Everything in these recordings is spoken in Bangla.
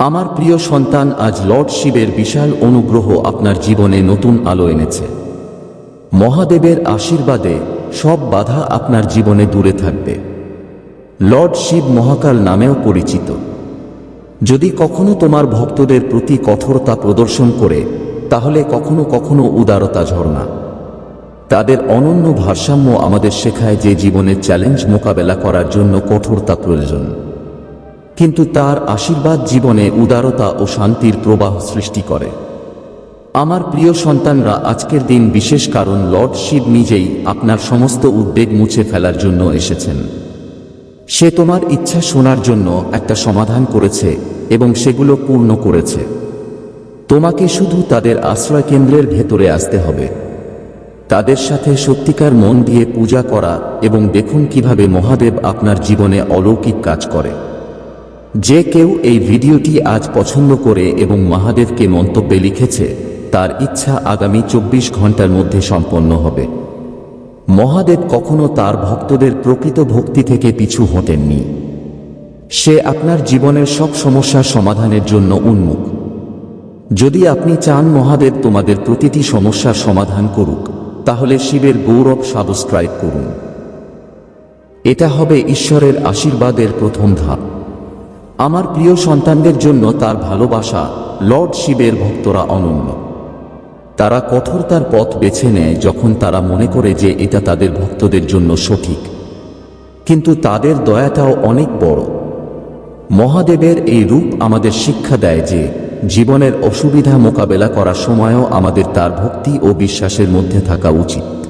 আমার প্রিয় সন্তান আজ লর্ড শিবের বিশাল অনুগ্রহ আপনার জীবনে নতুন আলো এনেছে। মহাদেবের আশীর্বাদে সব বাধা আপনার জীবনে দূরে থাকবে। লর্ড শিব মহাকাল নামেও পরিচিত। যদি কখনো তোমার ভক্তদের প্রতি কঠোরতা প্রদর্শন করে, তাহলে কখনো কখনো উদারতা ঝর্ণা তাদের অনন্য ভারসাম্য আমাদের শেখায় যে জীবনের চ্যালেঞ্জ মোকাবেলা করার জন্য কঠোরতা প্রয়োজন। কিন্তু তার আশীর্বাদ জীবনে উদারতা ও শান্তির প্রবাহ সৃষ্টি করে। আমার প্রিয় সন্তানরা, আজকের দিন বিশেষ কারণ লর্ড শিব নিজেই আপনার সমস্ত উদ্বেগ মুছে ফেলার জন্য এসেছেন। সে তোমার ইচ্ছা শোনার জন্য একটা সমাধান করেছে এবং সেগুলো পূর্ণ করেছে। তোমাকে শুধু তাদের আশ্রয় কেন্দ্রের ভেতরে আসতে হবে। তাদের সাথে সত্যিকার মন দিয়ে পূজা করা এবং দেখুন কীভাবে মহাদেব আপনার জীবনে অলৌকিক কাজ করে। যে কেউ এই ভিডিওটি আজ পছন্দ করে এবং মহাদেবকে মন্তব্যে লিখেছে, তার ইচ্ছা আগামী চব্বিশ ঘণ্টার মধ্যে সম্পন্ন হবে। মহাদেব কখনো তার ভক্তদের প্রকৃত ভক্তি থেকে পিছু হটেননি। সে আপনার জীবনের সব সমস্যার সমাধানের জন্য উন্মুখ। যদি আপনি চান মহাদেব তোমাদের প্রতিটি সমস্যার সমাধান করুক, তাহলে শিবের গৌরব সাবস্ক্রাইব করুন। এটা হবে ঈশ্বরের আশীর্বাদের প্রথম ধাপ। আমার প্রিয় সন্তানদের জন্য তার ভালোবাসা লর্ড শিবের ভক্তরা অনন্য। তারা কঠোরতার পথ বেছে নেয় যখন তারা মনে করে যে এটা তাদের ভক্তদের জন্য সঠিক। কিন্তু তাদের দয়াটাও অনেক বড়। মহাদেবের এই রূপ আমাদের শিক্ষা দেয় যে জীবনের অসুবিধা মোকাবেলা করার সময়ও আমাদের তার ভক্তি ও বিশ্বাসের মধ্যে থাকা উচিত।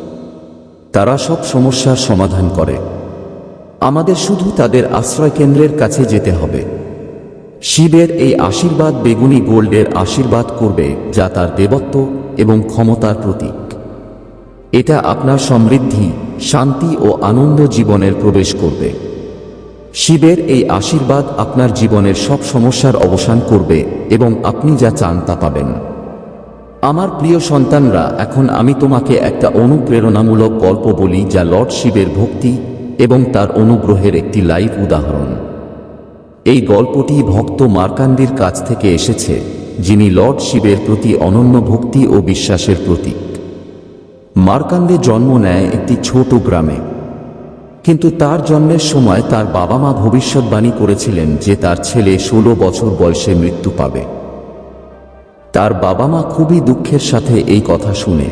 তারা সব সমস্যার সমাধান করে। আমাদের শুধু তাদের আশ্রয় কেন্দ্রের কাছে যেতে হবে। শিবের এই আশীর্বাদ বেগুনি গোল্ডের আশীর্বাদ করবে যা তার দেবত্ব এবং ক্ষমতার প্রতীক। এটা আপনার সমৃদ্ধি, শান্তি ও আনন্দ জীবনের প্রবেশ করবে। শিবের এই আশীর্বাদ আপনার জীবনের সব সমস্যার অবসান করবে এবং আপনি যা চান তা পাবেন। আমার প্রিয় সন্তানরা, এখন আমি তোমাকে একটা অনুপ্রেরণামূলক গল্প বলি যা লর্ড শিবের ভক্তি এবং তার অনুগ্রহের একটি লাইভ উদাহরণ। এই গল্পটি ভক্ত মার্কান্দির কাছ থেকে এসেছে, যিনি লর্ড শিবের প্রতি অনন্য ভক্তি ও বিশ্বাসের প্রতীক। মার্কান্দে জন্ম নেয় একটি ছোট গ্রামে। কিন্তু তার জন্মের সময় তার বাবা মা ভবিষ্যৎবাণী করেছিলেন যে তার ছেলে ষোলো বছর বয়সে মৃত্যু পাবে। তার বাবা মা খুবই দুঃখের সাথে এই কথা শুনে।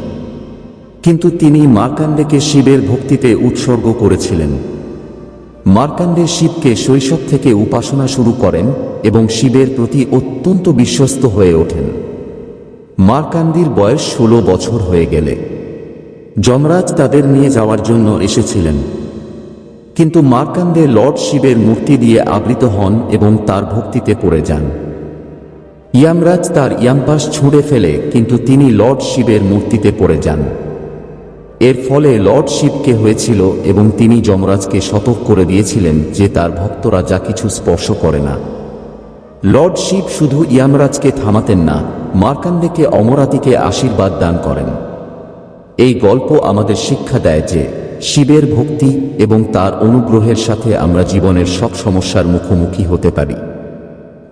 কিন্তু তিনি মার্কান্ডেকে শিবের ভক্তিতে উৎসর্গ করেছিলেন। মার্কান্ডে শিবকে শৈশব থেকে উপাসনা শুরু করেন এবং শিবের প্রতি অত্যন্ত বিশ্বস্ত হয়ে ওঠেন। মার্কান্দির বয়স ষোলো বছর হয়ে গেলে। যমরাজ তাদের নিয়ে যাওয়ার জন্য এসেছিলেন। কিন্তু মার্কান্দে লর্ড শিবের মূর্তি দিয়ে আবৃত হন এবং তার ভক্তিতে পড়ে যান। ইয়ামরাজ তার ইয়াম্পাস ছুঁড়ে ফেলে, কিন্তু তিনি লর্ড শিবের মূর্তিতে পড়ে যান। এর ফলে লর্ড শিবকে হয়েছিল এবং তিনি যমরাজকে সতর্ক করে দিয়েছিলেন যে তার ভক্তরা যা কিছু স্পর্শ করে না। লর্ড শিব শুধু ইয়ামরাজকে থামাতেন না মার্কান্ডেকে অমরাতিকে আশীর্বাদ দান করেন। এই গল্প আমাদের শিক্ষা দেয় যে শিবের ভক্তি এবং তার অনুগ্রহের সাথে আমরা জীবনের সব সমস্যার মুখোমুখি হতে পারি।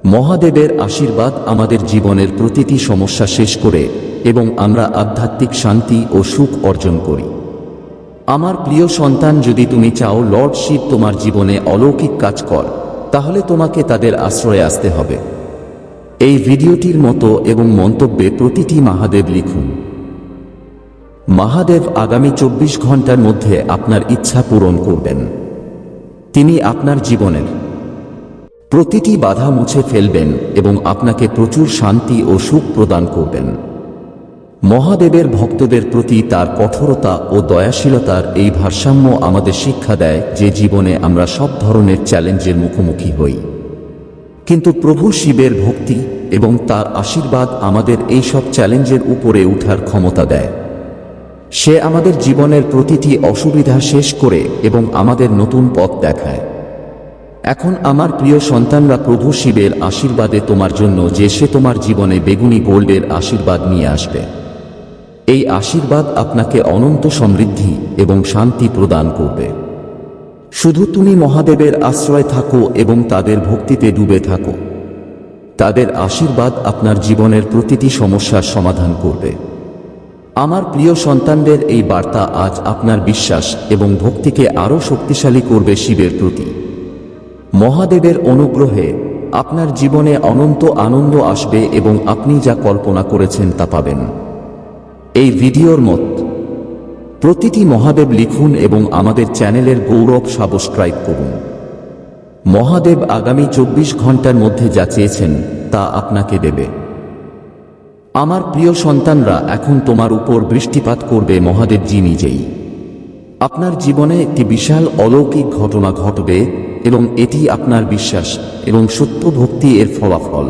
মহাদেবের আশীর্বাদ আমাদের জীবনের প্রতিটি সমস্যা শেষ করে এবং আমরা আধ্যাত্মিক শান্তি ও সুখ অর্জন করি। আমার প্রিয় সন্তান, যদি তুমি চাও লর্ড শিব তোমার জীবনে অলৌকিক কাজ কর, তাহলে তোমাকে তাদের আশ্রয়ে আসতে হবে। এই ভিডিওটির মতো এবং মন্তব্যে প্রতিটি মহাদেব লিখুন। মহাদেব আগামী চব্বিশ ঘণ্টার মধ্যে আপনার ইচ্ছা পূরণ করবেন। তিনি আপনার জীবনের প্রতিটি বাধা মুছে ফেলবেন এবং আপনাকে প্রচুর শান্তি ও সুখ প্রদান করবেন। মহাদেবের ভক্তদের প্রতি তার কঠোরতা ও দয়াশীলতার এই ভারসাম্য আমাদের শিক্ষা দেয় যে জীবনে আমরা সব ধরনের চ্যালেঞ্জের মুখোমুখি হই। কিন্তু প্রভু শিবের ভক্তি এবং তার আশীর্বাদ আমাদের এই সব চ্যালেঞ্জের উপরে উঠার ক্ষমতা দেয়। সে আমাদের জীবনের প্রতিটি অসুবিধা শেষ করে এবং আমাদের নতুন পথ দেখায়। এখন আমার প্রিয় সন্তানরা প্রভু শিবের আশীর্বাদে তোমার জন্য যে সে তোমার জীবনে বেগুনি গোল্ডের আশীর্বাদ নিয়ে আসবে। এই আশীর্বাদ আপনাকে অনন্ত সমৃদ্ধি এবং শান্তি প্রদান করবে। শুধু তুমি মহাদেবের আশ্রয় থাকো এবং তাদের ভক্তিতে ডুবে থাকো। তাদের আশীর্বাদ আপনার জীবনের প্রতিটি সমস্যার সমাধান করবে। আমার প্রিয় সন্তানদের এই বার্তা আজ আপনার বিশ্বাস এবং ভক্তিকে আরও শক্তিশালী করবে শিবের প্রতি। মহাদেবের অনুগ্রহে আপনার জীবনে অনন্ত আনন্দ আসবে এবং আপনি যা কল্পনা করেছেন তা পাবেন। এই ভিডিওর মত। প্রতিটি মহাদেব লিখুন এবং আমাদের চ্যানেলের গৌরব সাবস্ক্রাইব করুন। মহাদেব আগামী চব্বিশ ঘণ্টার মধ্যে যা চেয়েছেন, তা আপনাকে দেবে। আমার প্রিয় সন্তানরা, এখন তোমার উপর বৃষ্টিপাত করবে মহাদেবজি নিজেই। আপনার জীবনে একটি বিশাল অলৌকিক ঘটনা ঘটবে এবং এটি আপনার বিশ্বাস এবং সত্য ভক্তি এর ফলাফল।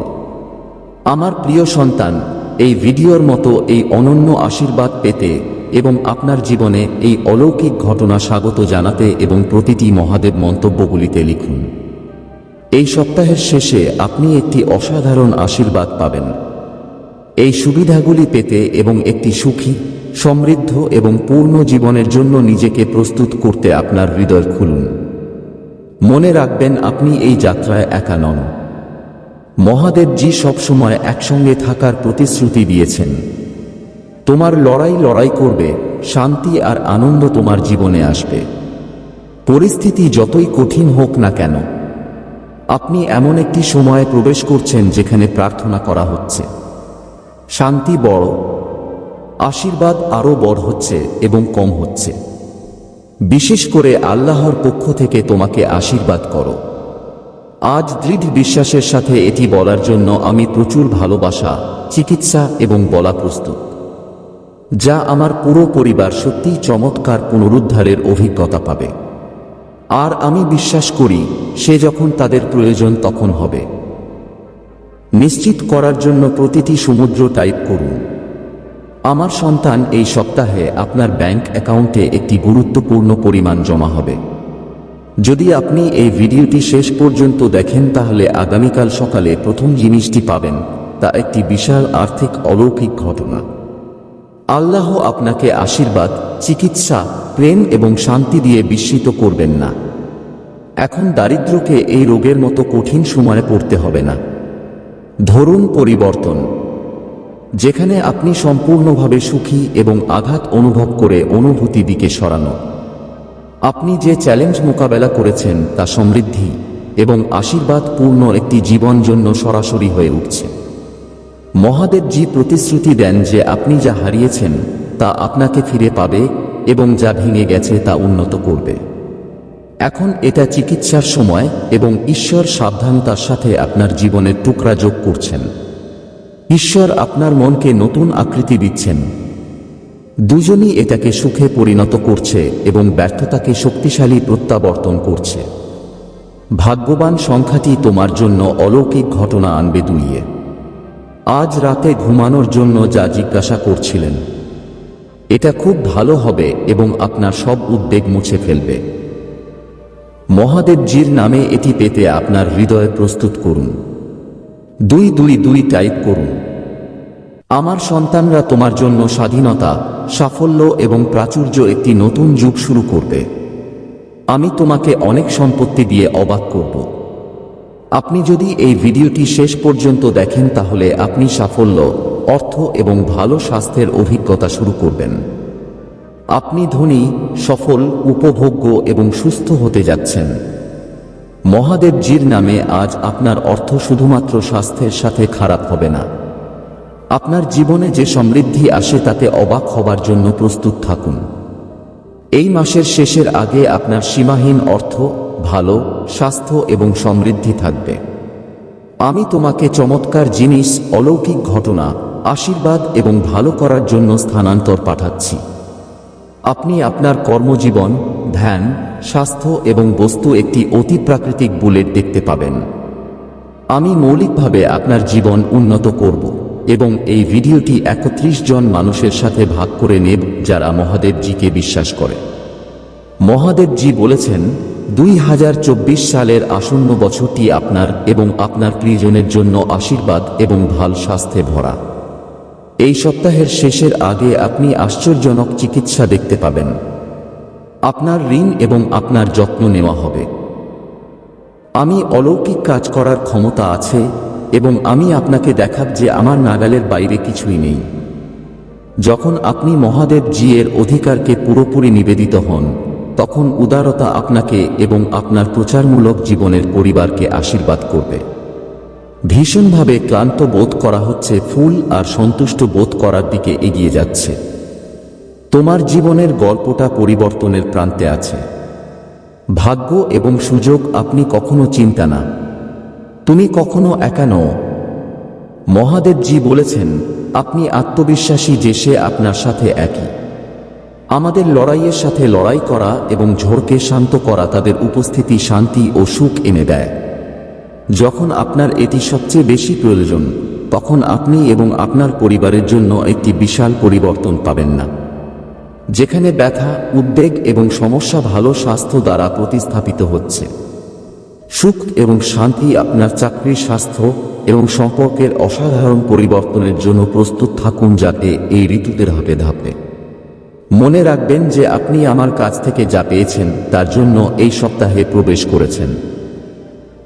আমার প্রিয় সন্তান এই ভিডিওর মতো এই অনন্য আশীর্বাদ পেতে এবং আপনার জীবনে এই অলৌকিক ঘটনা স্বাগত জানাতে এবং প্রতিটি মহাদেব মন্তব্যগুলিতে লিখুন। এই সপ্তাহের শেষে আপনি একটি অসাধারণ আশীর্বাদ পাবেন। এই সুবিধাগুলি পেতে এবং একটি সুখী, সমৃদ্ধ এবং পূর্ণ জীবনের জন্য নিজেকে প্রস্তুত করতে আপনার হৃদয় খুলুন। মনে রাখবেন আপনি এই যাত্রায় একা নন। মহাদেবজি সবসময় একসঙ্গে থাকার প্রতিশ্রুতি দিয়েছেন। তোমার লড়াই লড়াই করবে, শান্তি আর আনন্দ তোমার জীবনে আসবে। পরিস্থিতি যতই কঠিন হোক না কেন, আপনি এমন একটি সময়ে প্রবেশ করছেন যেখানে প্রার্থনা করা হচ্ছে। শান্তি বড়, আশীর্বাদ আরও বড় হচ্ছে এবং কম হচ্ছে। বিশেষ করে আল্লাহর পক্ষ থেকে তোমাকে আশীর্বাদ করো। আজ দৃঢ় বিশ্বাসের সাথে এটি বলার জন্য আমি প্রচুর ভালোবাসা, চিকিৎসা এবং বলা প্রস্তুত, যা আমার পুরো পরিবার সত্যিই চমৎকার পুনরুদ্ধারের অভিজ্ঞতা পাবে। আর আমি বিশ্বাস করি, সে যখন তাদের প্রয়োজন তখন হবে। নিশ্চিত করার জন্য প্রতিটি সমুদ্র টাইপ করুন। আমার সন্তান এই সপ্তাহে আপনার ব্যাংক অ্যাকাউন্টে একটি গুরুত্বপূর্ণ পরিমাণ জমা হবে। যদি আপনি এই ভিডিওটি শেষ পর্যন্ত দেখেন তাহলে আগামীকাল সকালে প্রথম জিনিসটি পাবেন, তা একটি বিশাল আর্থিক অলৌকিক ঘটনা। আল্লাহ আপনাকে আশীর্বাদ, চিকিৎসা, প্রেম এবং শান্তি দিয়ে বিস্মিত করবেন না। এখন দারিদ্র্যকে এই রোগের মতো কঠিন সময়ে পড়তে হবে না। ধরুন পরিবর্তন। যেখানে আপনি সম্পূর্ণভাবে সুখী এবং আঘাত অনুভব করে অনুভূতি দিকে সরানো। আপনি যে চ্যালেঞ্জ মোকাবেলা করেছেন তা সমৃদ্ধি এবং আশীর্বাদ পূর্ণ একটি জীবন জন্য সরাসরি হয়ে উঠছে। মহাদেবজি প্রতিশ্রুতি দেন যে আপনি যা হারিয়েছেন তা আপনাকে ফিরে পাবে এবং যা ভেঙে গেছে তা উন্নত করবে। এখন এটা চিকিৎসার সময় এবং ঈশ্বর সাবধানতার সাথে আপনার জীবনের টুকরা যোগ করছেন। ঈশ্বর আপনার মনকে নতুন আকৃতি দিচ্ছেন দুজনই এটাকে সুখে পরিণত করছে এবং ব্যর্থতাকে শক্তিশালী প্রত্যাবর্তন করছে। ভাগ্যবান সংখ্যাটি তোমার জন্য অলৌকিক ঘটনা আনবে দুইয়ে আজ রাতে ঘুমানোর জন্য যা জিজ্ঞাসা করছিলেন, এটা খুব ভালো হবে এবং আপনার সব উদ্বেগ মুছে ফেলবে। মহাদেবজির নামে এটি পেতে আপনার হৃদয় প্রস্তুত করুন। দুই দুই দুই টাইপ করুন। আমার সন্তানরা তোমার জন্য স্বাধীনতা, সাফল্য এবং প্রাচুর্য একটি নতুন যুগ শুরু করবে। আমি তোমাকে অনেক সম্পত্তি দিয়ে অবাক করব। আপনি যদি এই ভিডিওটি শেষ পর্যন্ত দেখেন তাহলে আপনি সাফল্য, অর্থ এবং ভালো স্বাস্থ্যের অভিজ্ঞতা শুরু করবেন। আপনি ধনী, সফল, উপভোগ্য এবং সুস্থ হতে যাচ্ছেন। মহাদেবজির নামে আজ আপনার অর্থ শুধুমাত্র স্বাস্থ্যের সাথে খারাপ হবে না। আপনার জীবনে যে সমৃদ্ধি আসে তাতে অবাক হবার জন্য প্রস্তুত থাকুন। এই মাসের শেষের আগে আপনার সীমাহীন অর্থ, ভালো, স্বাস্থ্য এবং সমৃদ্ধি থাকবে। আমি তোমাকে চমৎকার জিনিস, অলৌকিক ঘটনা, আশীর্বাদ এবং ভালো করার জন্য স্থানান্তর পাঠাচ্ছি। আপনি আপনার কর্মজীবন, ধ্যান, স্বাস্থ্য এবং বস্তু একটি অতি প্রাকৃতিক বুলেট দেখতে পাবেন। আমি মৌলিকভাবে আপনার জীবন উন্নত করব। এবং এই ভিডিওটি একত্রিশ জন মানুষের সাথে ভাগ করে নেব যারা মহাদেবজিকে বিশ্বাস করে। মহাদেবজি বলেছেন, দুই হাজার চব্বিশ সালের আসন্ন বছরটি আপনার এবং আপনার প্রিয়জনের জন্য আশীর্বাদ এবং ভালো স্বাস্থ্যে ভরা। এই সপ্তাহের শেষের আগে আপনি আশ্চর্যজনক চিকিৎসা দেখতে পাবেন। আপনার ঋণ এবং আপনার যত্ন নেওয়া হবে। আমি অলৌকিক কাজ করার ক্ষমতা আছে এবং আমি আপনাকে দেখাব যে আমার নাগালের বাইরে কিছুই নেই। যখন আপনি মহাদেব জি এর অধিকারকে পুরোপুরি নিবেদিত হন, তখন উদারতা আপনাকে এবং আপনার প্রচারমূলক জীবনের পরিবারকে আশীর্বাদ করবে। ভীষণভাবে ক্লান্ত বোধ করা হচ্ছে ফুল আর সন্তুষ্ট বোধ করার দিকে এগিয়ে যাচ্ছে। তোমার জীবনের গল্পটা পরিবর্তনের প্রান্তে আছে। ভাগ্য এবং সুযোগ আপনি কখনো চিন্তা না। তুমি কখনো একা নও। মহাদেবজি বলেছেন, আপনি আত্মবিশ্বাসী যে সে আপনার সাথে একই। আমাদের লড়াইয়ের সাথে লড়াই করা এবং ঝড়কে শান্ত করা তাদের উপস্থিতি শান্তি ও সুখ এনে দেয়। যখন আপনার এটি সবচেয়ে বেশি প্রয়োজন, তখন আপনি এবং আপনার পরিবারের জন্য একটি বিশাল পরিবর্তন পাবেন না। যেখানে ব্যথা, উদ্বেগ এবং সমস্যা ভালো স্বাস্থ্য দ্বারা প্রতিস্থাপিত হচ্ছে। সুখ এবং শান্তি আপনার চাকরির স্বাস্থ্য এবং সম্পর্কের অসাধারণ পরিবর্তনের জন্য প্রস্তুত থাকুন যাতে এই ঋতুতে ধাপে ধাপে। মনে রাখবেন যে আপনি আমার কাছ থেকে যা পেয়েছেন, তার জন্য এই সপ্তাহে প্রবেশ করেছেন।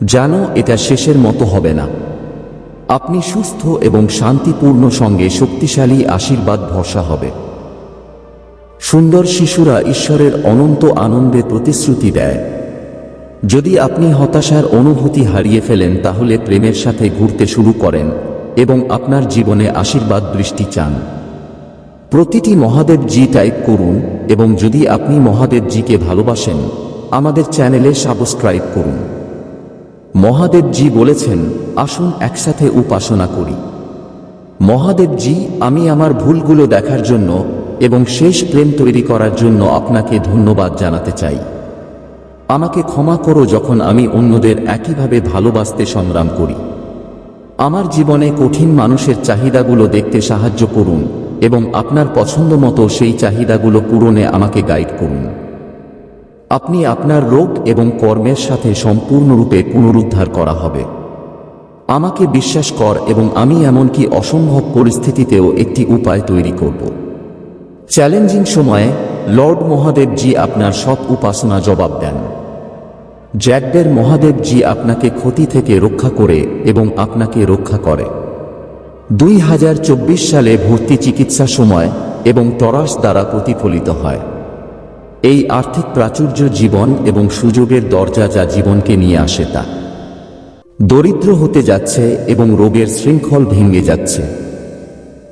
জানো এটা শেষের মতো হবে না। আপনি সুস্থ এবং শান্তিপূর্ণ সঙ্গে শক্তিশালী আশীর্বাদ ভরসা হবে। সুন্দর শিশুরা ঈশ্বরের অনন্ত আনন্দে প্রতিশ্রুতি দেয়। যদি আপনি হতাশার অনুভূতি হারিয়ে ফেলেন, তাহলে প্রেমের সাথে ঘুরতে শুরু করেন এবং আপনার জীবনে আশীর্বাদ দৃষ্টি চান। প্রতিটি মহাদেব জি টাইপ করুন এবং যদি আপনি মহাদেব জিকে ভালোবাসেন, আমাদের চ্যানেলে সাবস্ক্রাইব করুন। মহাদেব জি বলেছেন, আসুন একসাথে উপাসনা করি। মহাদেব জি, আমি আমার ভুলগুলো দেখার জন্য এবং শেষ প্রেম তৈরি করার জন্য আপনাকে ধন্যবাদ জানাতে চাই। আমাকে ক্ষমা করো যখন আমি অন্যদের একইভাবে ভালোবাসতে সংগ্রাম করি। আমার জীবনে কঠিন মানুষের চাহিদাগুলো দেখতে সাহায্য করুন এবং আপনার পছন্দ মতো সেই চাহিদাগুলো পূরণে আমাকে গাইড করুন। আপনি আপনার রোগ এবং কর্মের সাথে সম্পূর্ণরূপে পুনরুদ্ধার করা হবে। আমাকে বিশ্বাস কর এবং আমি এমনকি অসম্ভব পরিস্থিতিতেও একটি উপায় তৈরি করব। চ্যালেঞ্জিং সময়ে লর্ড মহাদেবজি আপনার সব উপাসনা জবাব দেন। জ্যাকদের মহাদেব জি আপনাকে ক্ষতি থেকে রক্ষা করে এবং আপনাকে রক্ষা করে। দুই হাজার চব্বিশ সালে ভর্তি চিকিৎসা সময় এবং টরাস দ্বারা প্রতিফলিত হয়। এই আর্থিক প্রাচুর্য জীবন এবং সুযোগের দরজা যা জীবনকে নিয়ে আসে তা। দরিদ্র হতে যাচ্ছে এবং রোগের শৃঙ্খল ভেঙে যাচ্ছে।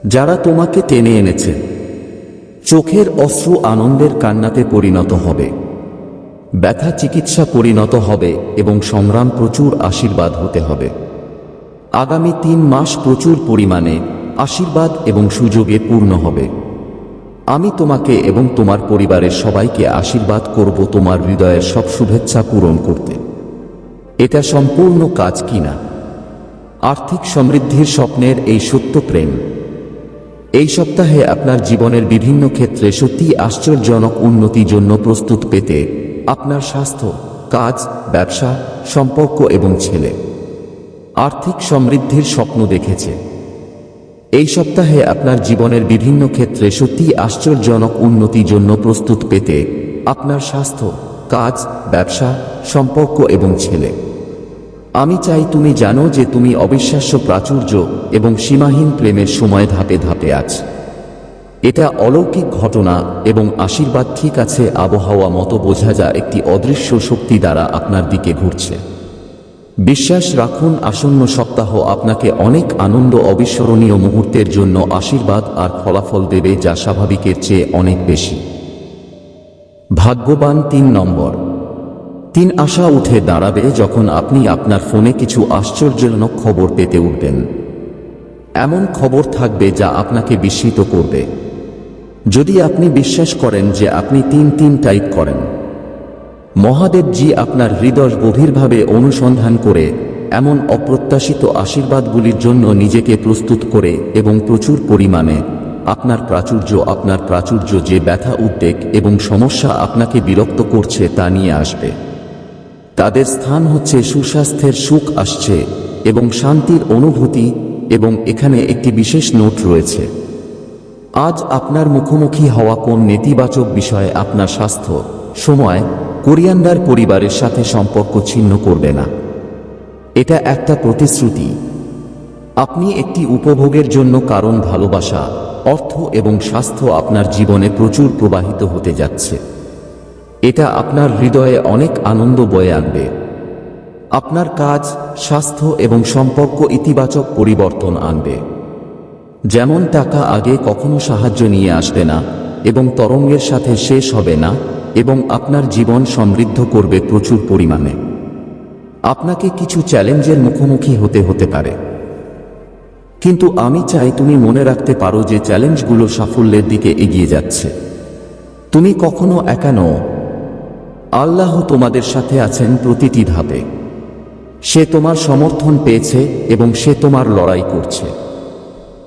যারা তোমাকে টেনে এনেছে, চোখের অশ্রু আনন্দের কান্নাতে পরিণত হবে। ব্যথা চিকিৎসা পরিণত হবে এবং সংগ্রাম প্রচুর আশীর্বাদ হতে হবে। আগামী তিন মাস প্রচুর পরিমাণে আশীর্বাদ এবং সুযোগে পূর্ণ হবে। আমি তোমাকে এবং তোমার পরিবারের সবাইকে আশীর্বাদ করব তোমার হৃদয়ের সব শুভেচ্ছা পূরণ করতে। এটা সম্পূর্ণ কাজ কিনা আর্থিক সমৃদ্ধির স্বপ্নের এই সত্য প্রেম। এই সপ্তাহে আপনার জীবনের বিভিন্ন ক্ষেত্রে সত্যি আশ্চর্যজনক উন্নতির জন্য প্রস্তুত পেতে আপনার স্বাস্থ্য, কাজ, ব্যবসা, সম্পর্ক এবং ছেলে। আর্থিক সমৃদ্ধির স্বপ্ন দেখেছে। এই সপ্তাহে আপনার জীবনের বিভিন্ন ক্ষেত্রে সত্যি আশ্চর্যজনক উন্নতির জন্য প্রস্তুত পেতে আপনার স্বাস্থ্য, কাজ, ব্যবসা, সম্পর্ক এবং ছেলে। আমি চাই তুমি জানো যে তুমি অবিশ্বাস্য প্রাচুর্য এবং সীমাহীন প্রেমের সময় ধাপে ধাপে আছ। এটা অলৌকিক ঘটনা এবং আশীর্বাদ ঠিক আছে, আবহাওয়া মতো বোঝা যা একটি অদৃশ্য শক্তি দ্বারা আপনার দিকে ঘুরছে। বিশ্বাস রাখুন, আসন্ন সপ্তাহ আপনাকে অনেক আনন্দ অবিস্মরণীয় মুহূর্তের জন্য আশীর্বাদ আর ফলাফল দেবে, যা স্বাভাবিকের চেয়ে অনেক বেশি। ভাগ্যবান তিন নম্বর। তিন আশা উঠে দাঁড়াবে যখন আপনি আপনার ফোনে কিছু আশ্চর্যজনক খবর পেতে উঠবেন। এমন খবর থাকবে যা আপনাকে বিস্মিত করবে। যদি আপনি বিশ্বাস করেন যে আপনি তিন তিন টাইপ করেন। মহাদেবজি আপনার হৃদয় গভীরভাবে অনুসন্ধান করে এমন অপ্রত্যাশিত আশীর্বাদগুলির জন্য নিজেকে প্রস্তুত করে এবং প্রচুর পরিমাণে আপনার প্রাচুর্য আপনার প্রাচুর্য যে ব্যথা, উদ্বেগ এবং সমস্যা আপনাকে বিরক্ত করছে তা নিয়ে আসবে। তাদের স্থান হচ্ছে সুস্বাস্থ্যের সুখ আসছে এবং শান্তির অনুভূতি এবং এখানে একটি বিশেষ নোট রয়েছে। আজ আপনার মুখোমুখি হওয়া কোন নেতিবাচক বিষয়ে আপনার স্বাস্থ্য, সময় কোরিয়ান্ডার পরিবারের সাথে সম্পর্ক ছিন্ন করবে না? এটা একটা প্রতিশ্রুতি। আপনি একটি উপভোগের জন্য কারণ ভালোবাসা, অর্থ এবং স্বাস্থ্য আপনার জীবনে প্রচুর প্রবাহিত হতে যাচ্ছে। এটা আপনার হৃদয়ে অনেক আনন্দ বয়ে আনবে। আপনার কাজ, স্বাস্থ্য এবং সম্পর্ক ইতিবাচক পরিবর্তন আনবে। যেমন টাকা আগে কখনো সাহায্য নিয়ে আসবে না, এবং তরঙ্গের সাথে শেষ হবে না, এবং আপনার জীবন সমৃদ্ধ করবে প্রচুর পরিমাণে। আপনাকে কিছু চ্যালেঞ্জের মুখোমুখি হতে হতে পারে। কিন্তু আমি চাই তুমি মনে রাখতে পারো যে চ্যালেঞ্জগুলো সাফল্যের দিকে এগিয়ে যাচ্ছে। তুমি কখনো একা নও। আল্লাহ তোমাদের সাথে আছেন প্রতিটি ধাপে। সে তোমার সমর্থন পেয়েছে এবং সে তোমার লড়াই করছে।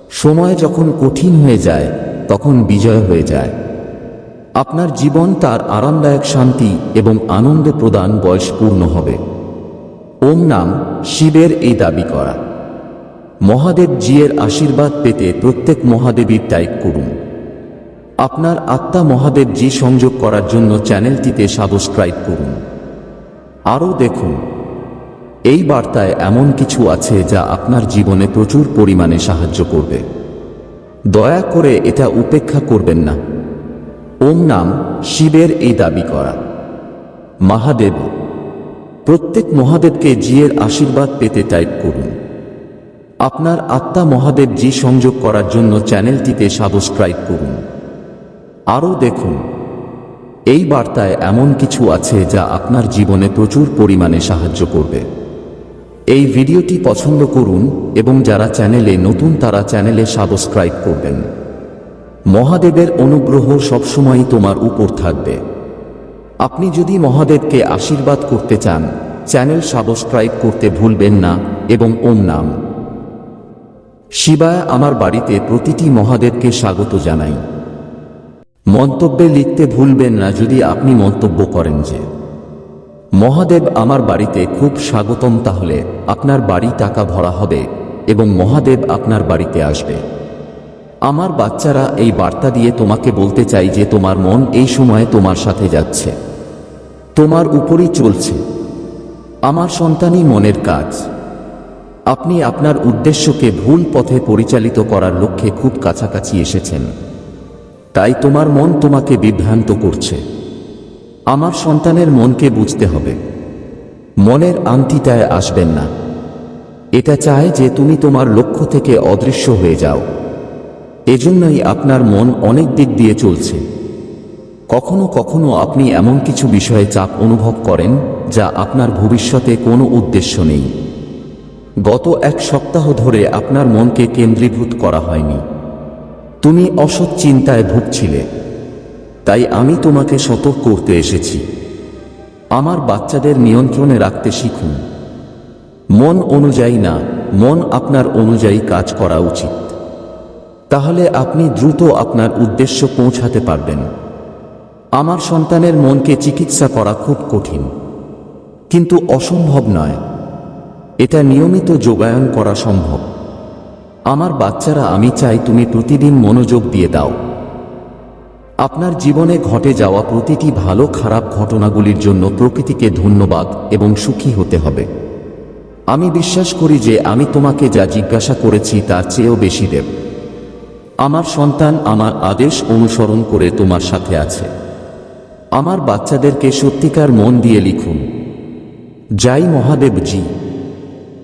সময় যখন কঠিন হয়ে যায়, তখন বিজয় হয়ে যায়। আপনার জীবন তার আরামদায়ক শান্তি এবং আনন্দ প্রদান বয়স পূর্ণ হবে। ওম নাম শিবের এই দাবি করা। মহাদেব জিয়ের আশীর্বাদ পেতে প্রত্যেক মহাদেবীর টাইপ করুন। আপনার আত্মা মহাদেব জি সংযোগ করার জন্য চ্যানেলটিতে সাবস্ক্রাইব করুন। আরও দেখুন এই বার্তায় এমন কিছু আছে যা আপনার জীবনে প্রচুর পরিমাণে সাহায্য করবে। দয়া করে এটা উপেক্ষা করবেন না। ওম নাম শিবের এই দাবি করা। মহাদেব, প্রত্যেক মহাদেবকে জিয়ের আশীর্বাদ পেতে টাইপ করুন। আপনার আত্মা মহাদেব জি সংযোগ করার জন্য চ্যানেলটিতে সাবস্ক্রাইব করুন। আরও দেখুন, এই বার্তায় এমন কিছু আছে যা আপনার জীবনে প্রচুর পরিমাণে সাহায্য করবে। এই ভিডিওটি পছন্দ করুন এবং যারা চ্যানেলে নতুন তারা চ্যানেলে সাবস্ক্রাইব করবেন। মহাদেবের অনুগ্রহ সবসময়ই তোমার উপর থাকবে। আপনি যদি মহাদেবকে আশীর্বাদ করতে চান, চ্যানেল সাবস্ক্রাইব করতে ভুলবেন না এবং ওম নাম। শিবায় আমার বাড়িতে প্রতিটি মহাদেবকে স্বাগত জানাই। মন্তব্যে লিখতে ভুলবেন না যদি আপনি মন্তব্য করেন যে মহাদেব আমার বাড়িতে খুব স্বাগতম তাহলে, আপনার বাড়ি টাকা ভরা হবে, এবং মহাদেব আপনার বাড়িতে আসবে। আমার বাচ্চারা এই বার্তা দিয়ে তোমাকে বলতে চাই যে তোমার মন এই সময়ে তোমার সাথে যাচ্ছে। তোমার উপরই চলছে। আমার সন্তানই মনের কাজ। আপনি আপনার উদ্দেশ্যকে ভুল পথে পরিচালিত করার লক্ষ্যে খুব কাছাকাছি এসেছেন। তাই তোমার মন তোমাকে বিভ্রান্ত করছে। আমার সন্তানের মনকে বুঝতে হবে। মনের আন্তিটায় আসবেন না। এটা চায় যে তুমি তোমার লক্ষ্য থেকে অদৃশ্য হয়ে যাও। এজন্যই আপনার মন অনেক দিক দিয়ে চলছে। কখনো কখনো আপনি এমন কিছু বিষয়ে চাপ অনুভব করেন, যা আপনার ভবিষ্যতে কোনো উদ্দেশ্য নেই। গত এক সপ্তাহ ধরে আপনার মনকে কেন্দ্রীভূত করা হয়নি। তুমি অসৎ চিন্তায় ভুগছিলে। তাই আমি তোমাকে সতর্ক করতে এসেছি। আমার বাচ্চাদের নিয়ন্ত্রণে রাখতে শিখুন। মন অনুযায়ী না, মন আপনার অনুযায়ী কাজ করা উচিত। তাহলে আপনি দ্রুত আপনার উদ্দেশ্য পৌঁছাতে পারবেন। আমার সন্তানের মনকে চিকিৎসা করা খুব কঠিন। কিন্তু অসম্ভব নয়। এটা নিয়মিত যোগায়ন করা সম্ভব। আমার বাচ্চারা, আমি চাই তুমি প্রতিদিন মনোযোগ দিয়ে দাও। আপনার জীবনে ঘটে যাওয়া প্রতিটি ভালো খারাপ ঘটনাগুলির জন্য প্রকৃতিকে ধন্যবাদ এবং সুখী হতে হবে। আমি বিশ্বাস করি যে আমি তোমাকে যা জিজ্ঞাসা করেছি তার চেয়েও বেশি দেব। আমার সন্তান আমার আদেশ অনুসরণ করে তোমার সাথে আছে। আমার বাচ্চাদেরকে সত্যিকার মন দিয়ে লিখুন। যাই মহাদেবজি।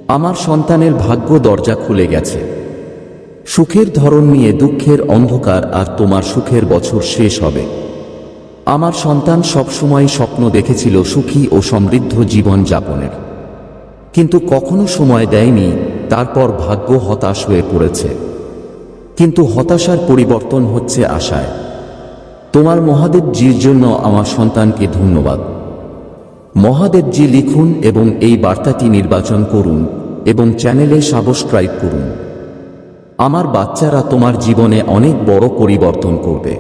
আমার সন্তানের ভাগ্য দরজা খুলে গেছে। সুখের ধরন নিয়ে দুঃখের অন্ধকার আর তোমার সুখের বছর শেষ হবে। আমার সন্তান সবসময় স্বপ্ন দেখেছিল সুখী ও সমৃদ্ধ জীবন যাপনের। কিন্তু কখনো সময় দেয়নি, তারপর ভাগ্য হতাশ হয়ে পড়েছে। কিন্তু হতাশার পরিবর্তন হচ্ছে আশায়। তোমার মহাদেবজির জন্য আমার সন্তানকে ধন্যবাদ। মহাদেবজি লিখুন এবং এই বার্তাটি নির্বাচন করুন এবং চ্যানেলে সাবস্ক্রাইব করুন। আমার বাচ্চারা তোমার জীবনে অনেক বড় পরিবর্তন করবে।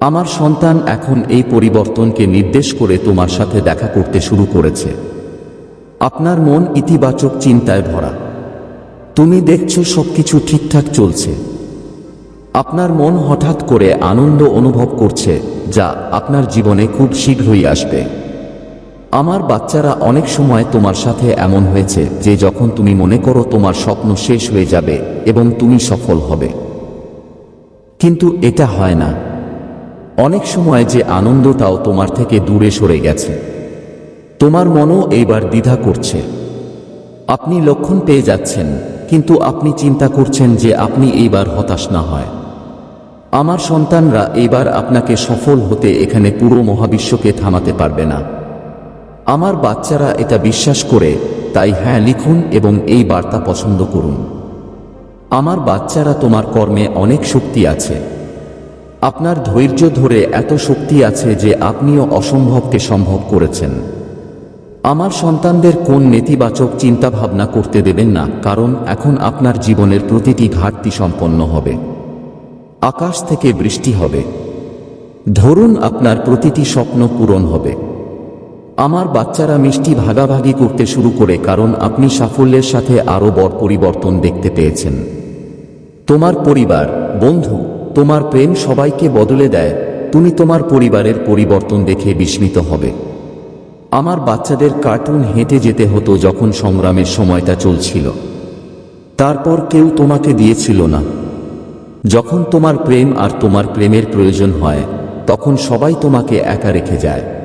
আমার সন্তান এখন এই পরিবর্তনকে নির্দেশ করে তোমার সাথে দেখা করতে শুরু করেছে। আপনার মন ইতিবাচক চিন্তায় ভরা। তুমি দেখছ সবকিছু ঠিকঠাক চলছে। আপনার মন হঠাৎ করে আনন্দ অনুভব করছে, যা আপনার জীবনে খুব শীঘ্রই আসবে। আমার বাচ্চারা অনেক সময় তোমার সাথে এমন হয়েছে যে যখন তুমি মনে করো তোমার স্বপ্ন শেষ হয়ে যাবে এবং তুমি সফল হবে। কিন্তু এটা হয় না। অনেক সময় যে আনন্দটাও তোমার থেকে দূরে সরে গেছে। তোমার মনও এইবার দ্বিধা করছে। আপনি লক্ষণ পেয়ে যাচ্ছেন, কিন্তু আপনি চিন্তা করছেন যে আপনি এইবার হতাশ না হয়। আমার সন্তানরা এইবার আপনাকে সফল হতে এখানে পুরো মহাবিশ্বকে থামাতে পারবে না। আমার বাচ্চারা এটা বিশ্বাস করে, তাই হ্যাঁ লিখুন এবং এই বার্তা পছন্দ করুন। আমার বাচ্চারা তোমার কর্মে অনেক শক্তি আছে। আপনার ধৈর্য ধরে এত শক্তি আছে যে আপনিও অসম্ভবকে সম্ভব করেছেন। আমার সন্তানদের কোন নেতিবাচক চিন্তাভাবনা করতে দেবেন না, কারণ এখন আপনার জীবনের প্রতিটি ঘাটতি সম্পন্ন হবে। আকাশ থেকে বৃষ্টি হবে। ধরুন আপনার প্রতিটি স্বপ্ন পূরণ হবে। আমার বাচ্চারা মিষ্টি ভাগাভাগি করতে শুরু করে কারণ আপনি সাফল্যের সাথে আরও বড় পরিবর্তন দেখতে পেয়েছেন। তোমার পরিবার, বন্ধু, তোমার প্রেম সবাইকে বদলে দেয়, তুমি তোমার পরিবারের পরিবর্তন দেখে বিস্মিত হবে। আমার বাচ্চাদের কার্টুন হেঁটে যেতে হতো যখন সংগ্রামের সময়টা চলছিল। তারপর কেউ তোমাকে দিয়েছিল না। যখন তোমার প্রেম আর তোমার প্রেমের প্রয়োজন হয়, তখন সবাই তোমাকে একা রেখে যায়।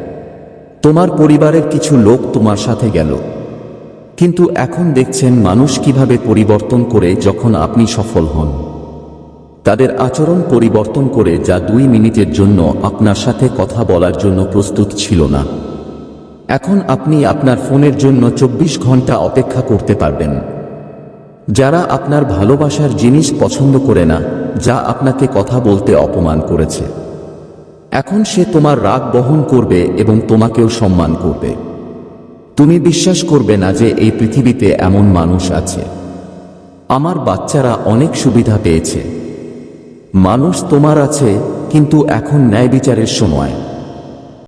তোমার পরিবারের কিছু লোক তোমার সাথে গেল। কিন্তু এখন দেখছেন মানুষ কীভাবে পরিবর্তন করে যখন আপনি সফল হন। তাদের আচরণ পরিবর্তন করে যা দুই মিনিটের জন্য আপনার সাথে কথা বলার জন্য প্রস্তুত ছিল না। এখন আপনি আপনার ফোনের জন্য চব্বিশ ঘণ্টা অপেক্ষা করতে পারবেন। যারা আপনার ভালোবাসার জিনিস পছন্দ করে না, যা আপনাকে কথা বলতে অপমান করেছে। এখন সে তোমার রাগ বহন করবে এবং তোমাকেও সম্মান করবে। তুমি বিশ্বাস করবে না যে এই পৃথিবীতে এমন মানুষ আছে। আমার বাচ্চারা অনেক সুবিধা পেয়েছে। মানুষ তোমার আছে, কিন্তু এখন ন্যায় বিচারের সময়।